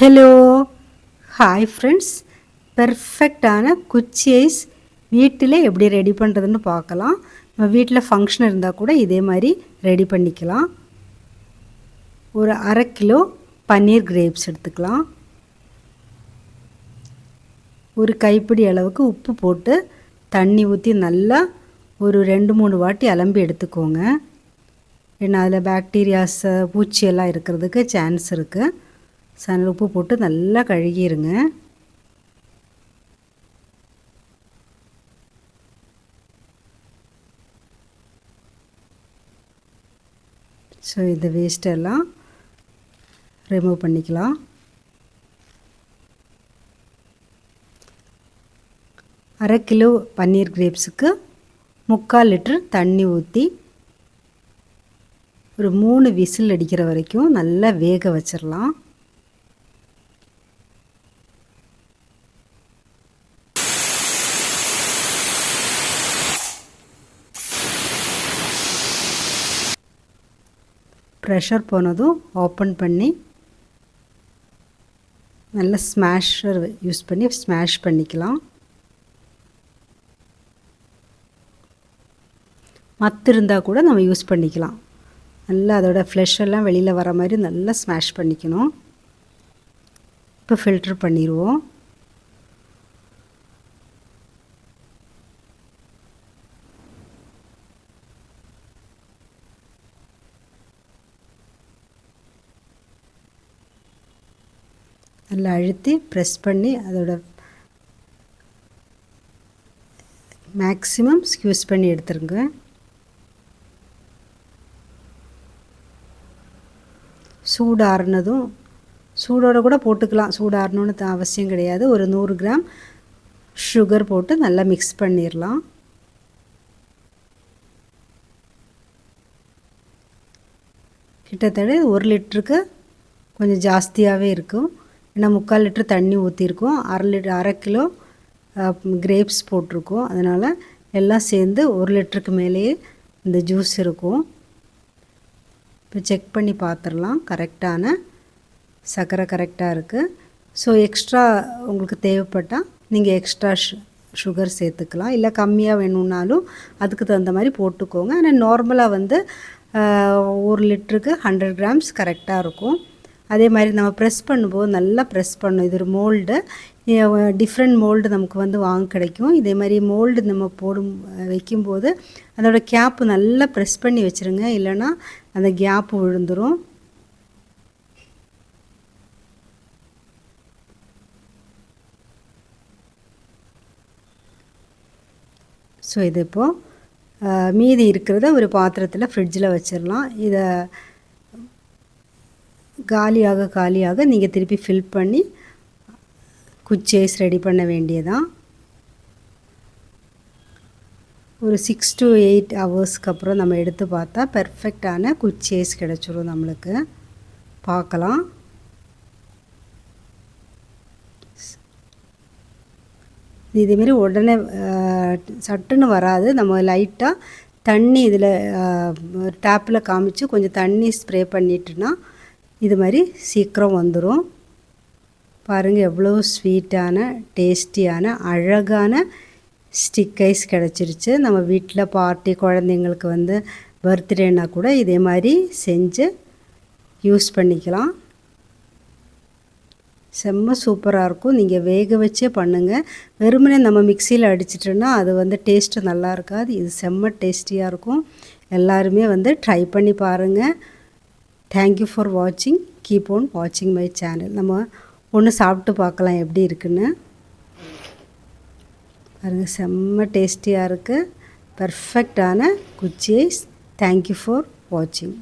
Hello hi friends பெர்ஃபெக்டான குச்சி ice வீட்டில் எப்படி ரெடி பண்ணுறதுன்னு பார்க்கலாம். நம்ம வீட்டில் ஃபங்க்ஷன் இருந்தால் கூட இதே மாதிரி ரெடி பண்ணிக்கலாம். ஒரு அரை கிலோ பன்னீர் கிரேப்ஸ் எடுத்துக்கலாம். ஒரு கைப்பிடி அளவுக்கு உப்பு போட்டு தண்ணி ஊற்றி நல்லா ஒரு ரெண்டு மூணு வாட்டி அலம்பி எடுத்துக்கோங்க. ஏன்னா அதில் பாக்டீரியாஸ் பூச்சியெல்லாம் இருக்கிறதுக்கு சான்ஸ் இருக்குது சன உப்பு போட்டு நல்லா கழுகிருங்க. ஸோ இந்த வேஸ்டெல்லாம் ரிமூவ் பண்ணிக்கலாம். அரை கிலோ பன்னீர் கிரேப்ஸுக்கு முக்கால் லிட்டர் தண்ணி ஊற்றி ஒரு மூணு விசில் அடிக்கிற வரைக்கும் நல்லா வேக வச்சிடலாம் ப்ரெஷர் போனதும் ஓப்பன் பண்ணி நல்ல ஸ்மாஷர் யூஸ் பண்ணி ஸ்மாஷ் பண்ணிக்கலாம். மத்து இருந்தால் கூட நம்ம யூஸ் பண்ணிக்கலாம். நல்லா அதோட ஃப்ளஷ் எல்லாம் வெளியில் வர மாதிரி நல்லா ஸ்மாஷ் பண்ணிக்கணும். இப்போ ஃபில்ட்ரு பண்ணிடுவோம் நல்லா அழுத்தி ப்ரெஸ் பண்ணி அதோட மேக்ஸிமம் ஸ்க்யூஸ் பண்ணி எடுத்துருங்க. சூடு ஆறுனதும் சூடோடு கூட போட்டுக்கலாம். சூடாறணுன்னு அவசியம் கிடையாது. ஒரு நூறு கிராம் சுகர் போட்டு நல்லா மிக்ஸ் பண்ணிடலாம் கிட்டத்தட்ட ஒரு லிட்டருக்கு கொஞ்சம் ஜாஸ்தியாகவே இருக்கும். ஏன்னா முக்கால் லிட்டர் தண்ணி ஊற்றிருக்கோம் அரை லிட்டர் அரை கிலோ கிரேப்ஸ் போட்டிருக்கோம். அதனால் எல்லாம் சேர்ந்து ஒரு லிட்டருக்கு மேலேயே இந்த ஜூஸ் இருக்கும். இப்போ செக் பண்ணி பார்த்துடலாம் கரெக்டான சர்க்கரை கரெக்டாக இருக்குது ஸோ எக்ஸ்ட்ரா உங்களுக்கு தேவைப்பட்டால் நீங்கள் எக்ஸ்ட்ரா சுகர் சேர்த்துக்கலாம். இல்லை கம்மியாக வேணும்னாலும் அதுக்கு தகுந்த மாதிரி போட்டுக்கோங்க. ஆனால் நார்மலாக வந்து ஒரு லிட்டருக்கு ஹண்ட்ரட் கிராம்ஸ் கரெக்டாக இருக்கும். அதே மாதிரி நம்ம ப்ரெஸ் பண்ணும்போது நல்லா ப்ரெஸ் பண்ணும் இது ஒரு மோல்டு டிஃப்ரெண்ட் மோல்டு நமக்கு வந்து வாங்க கிடைக்கும். இதே மாதிரி மோல்டு நம்ம போடும் வைக்கும்போது அதோடய கேப்பு நல்லா ப்ரெஸ் பண்ணி வச்சுருங்க. இல்லைன்னா அந்த கேப்பு விழுந்துடும் ஸோ இது இப்போது மீதி இருக்கிறத ஒரு பாத்திரத்தில் ஃப்ரிட்ஜில் வச்சிடலாம் இதை காலியாக காலியாக நீங்கள் திருப்பி ஃபில் பண்ணி குச்சேஸ் ரெடி பண்ண வேண்டியதான் ஒரு சிக்ஸ் டு எயிட் ஹவர்ஸ்க்கு அப்புறம் நம்ம எடுத்து பார்த்தா பெர்ஃபெக்டான குச்சேஸ் கிடச்சிரும் நம்மளுக்கு. பார்க்கலாம். இதேமாரி உடனே சட்டுன்னு வராது. நம்ம லைட்டாக தண்ணி இதில் டேப்பில் காமிச்சு கொஞ்சம் தண்ணி ஸ்ப்ரே பண்ணிட்டுனா இது மாதிரி சீக்கிரம் வந்துடும் பாருங்கள் எவ்வளோ ஸ்வீட்டான டேஸ்டியான அழகான ஸ்டிக் ஐஸ் கிடச்சிருச்சு. நம்ம வீட்டில் பார்ட்டி குழந்தைங்களுக்கு வந்து பர்த்டேனா கூட இதே மாதிரி செஞ்சு யூஸ் பண்ணிக்கலாம். செம்ம சூப்பராக இருக்கும். நீங்கள் வேக வச்சே பண்ணுங்கள் வெறுமனே நம்ம மிக்சியில் அடிச்சிட்டோன்னா அது வந்து டேஸ்ட்டு நல்லா இருக்காது. இது செம்ம டேஸ்டியாக இருக்கும். எல்லாருமே வந்து ட்ரை பண்ணி பாருங்கள் தேங்க்யூ ஃபார் வாட்சிங் கீப் ஆன் வாட்சிங் மை சேனல் நம்ம ஒன்று சாப்பிட்டு பார்க்கலாம் எப்படி இருக்குன்னு. பாருங்கள் செம்ம டேஸ்டியாக இருக்குது பர்ஃபெக்டான குச்சி தேங்க்யூ ஃபார் வாட்சிங்